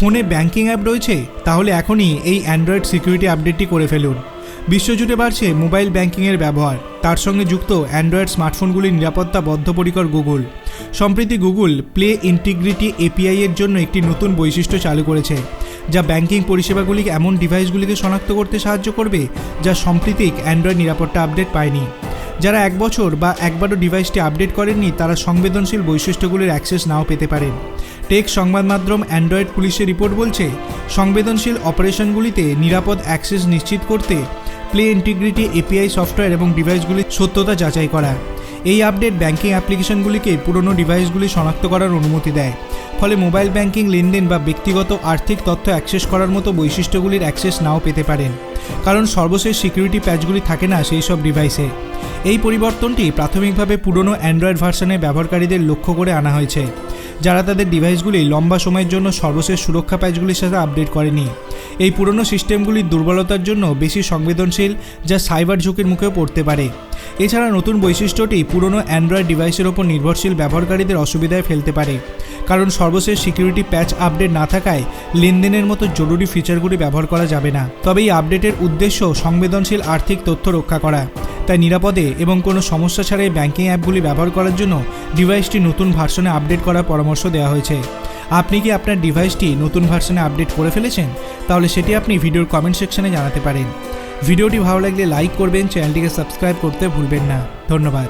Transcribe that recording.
ফোনে banking app রয়েছে, তাহলে এখনই এই অ্যান্ড্রয়েড সিকিউরিটি আপডেটটি করে ফেলুন। বিশ্বজুড়ে বাড়ছে মোবাইল ব্যাংকিংয়ের ব্যবহার, তার সঙ্গে যুক্ত অ্যান্ড্রয়েড স্মার্টফোনগুলির নিরাপত্তা বদ্ধপরিকর গুগল। সম্প্রতি গুগল প্লে ইন্টিগ্রিটি এপিআই এর জন্য একটি নতুন বৈশিষ্ট্য চালু করেছে, যা ব্যাংকিং পরিষেবাগুলিকে এমন ডিভাইসগুলিকে শনাক্ত করতে সাহায্য করবে, যা সাম্প্রতিক অ্যান্ড্রয়েড নিরাপত্তা আপডেট পায়নি। যারা এক বছর বা একবারও ডিভাইসটি আপডেট করেননি, তারা সংবেদনশীল বৈশিষ্ট্যগুলির অ্যাক্সেস নাও পেতে পারেন। টেক সংবাদ মাধ্যম অ্যান্ড্রয়েড পুলিশের রিপোর্ট বলছে, সংবেদনশীল অপারেশনগুলিতে নিরাপদ অ্যাক্সেস নিশ্চিত করতে প্লে ইন্টিগ্রিটি এপিআই সফটওয়্যার এবং ডিভাইসগুলির সত্যতা যাচাই করা। এই আপডেট ব্যাংকিং অ্যাপ্লিকেশনগুলিকে পুরনো ডিভাইসগুলি শনাক্ত করার অনুমতি দেয়। ফলে মোবাইল ব্যাংকিং লেনদেন বা ব্যক্তিগত আর্থিক তথ্য অ্যাক্সেস করার মতো বৈশিষ্ট্যগুলির অ্যাক্সেস নাও পেতে পারেন। কারণ সর্বশেষ সিকিউরিটি প্যাচগুলি থাকে না সেই সব ডিভাইসে। এই পরিবর্তনটি প্রাথমিকভাবে পুরনো অ্যান্ড্রয়েড ভার্সনের ব্যবহারকারীদের লক্ষ্য করে আনা হয়েছে। যারা তাদের ডিভাইসগুলি লম্বা সময়ের জন্য সর্বশেষ সুরক্ষা প্যাচগুলির সাথে আপডেট করেনি। এই পুরনো সিস্টেমগুলির দুর্বলতার জন্য বেশি সংবেদনশীল যা সাইবার ঝুঁকির মুখেও পড়তে পারে। এছাড়া নতুন বৈশিষ্ট্যটি পুরনো অ্যান্ড্রয়েড ডিভাইসের ওপর নির্ভরশীল ব্যবহারকারীদের অসুবিধায় ফেলতে পারে। কারণ সর্বশেষ সিকিউরিটি প্যাচ আপডেট না থাকায় লেনদেনের মতো জরুরি ফিচারগুলি ব্যবহার করা যাবে না। তবে এই আপডেটের উদ্দেশ্য সংবেদনশীল আর্থিক তথ্য রক্ষা করা। তাই নিরাপদে এবং কোনো সমস্যা ছাড়াই ব্যাঙ্কিং অ্যাপগুলি ব্যবহার করার জন্য ডিভাইসটি নতুন ভার্সনে আপডেট করার পরামর্শ দেওয়া হয়েছে। আপনি কি আপনার ডিভাইসটি নতুন ভার্সনে আপডেট করে ফেলেছেন? তাহলে সেটি আপনি ভিডিওর কমেন্ট সেকশনে জানাতে পারেন। ভিডিওটি ভালো লাগলে লাইক করবেন, চ্যানেলটিকে সাবস্ক্রাইব করতে ভুলবেন না। ধন্যবাদ।